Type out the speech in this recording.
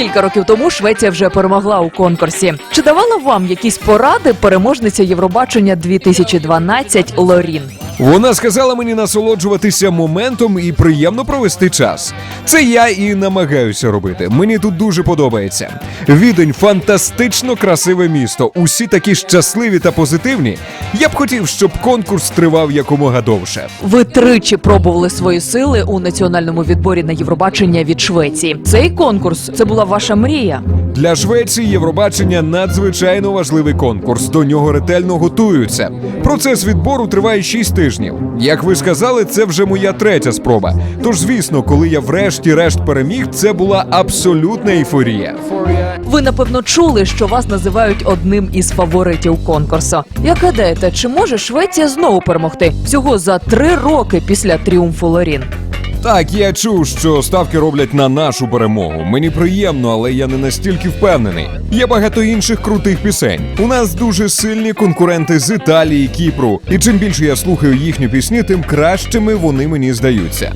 Кілька років тому Швеція вже перемогла у конкурсі. Чи давала вам якісь поради переможниця Євробачення 2012 Лорін? Вона сказала мені насолоджуватися моментом і приємно провести час. Це я і намагаюся робити. Мені тут дуже подобається. Відень фантастично красиве місто. Усі такі щасливі та позитивні. Я б хотів, щоб конкурс тривав якомога довше. Ви тричі пробували свої сили у національному відборі на Євробачення від Швеції. Цей конкурс це була ваша мрія. Для Швеції Євробачення надзвичайно важливий конкурс. До нього ретельно готуються. Процес відбору триває 6 тижнів. Як ви сказали, це вже моя третя спроба. Тож, звісно, коли я врешті-решт переміг, це була абсолютна ейфорія. Ви напевно чули, що вас називають одним із фаворитів конкурсу. Як гадаєте, чи може Швеція знову перемогти всього за три роки після тріумфу Лорін? Так, я чув, що ставки роблять на нашу перемогу. Мені приємно, але я не настільки впевнений. Є багато інших крутих пісень. У нас дуже сильні конкуренти з Італії, Кіпру. І чим більше я слухаю їхні пісні, тим кращими вони мені здаються.